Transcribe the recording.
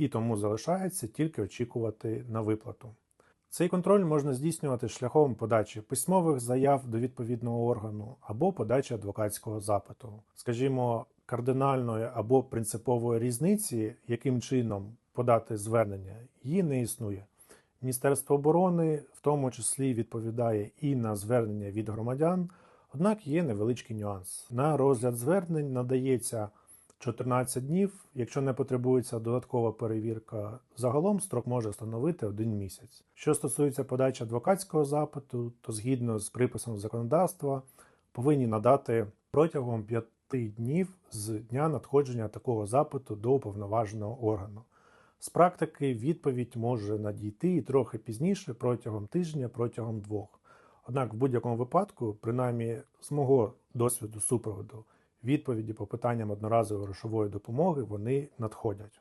і тому залишається тільки очікувати на виплату. Цей контроль можна здійснювати шляхом подачі письмових заяв до відповідного органу або подачі адвокатського запиту. Скажімо, кардинальної або принципової різниці, яким чином подати звернення, її не існує. Міністерство оборони в тому числі відповідає і на звернення від громадян, однак є невеличкий нюанс. На розгляд звернень надається 14 днів. Якщо не потребується додаткова перевірка, загалом строк може становити один місяць. Що стосується подачі адвокатського запиту, то згідно з приписом законодавства повинні надати протягом 5 днів з дня надходження такого запиту до уповноваженого органу. З практики відповідь може надійти і трохи пізніше протягом тижня, протягом двох. Однак в будь-якому випадку, принаймні з мого досвіду супроводу, відповіді по питанням одноразової грошової допомоги вони надходять.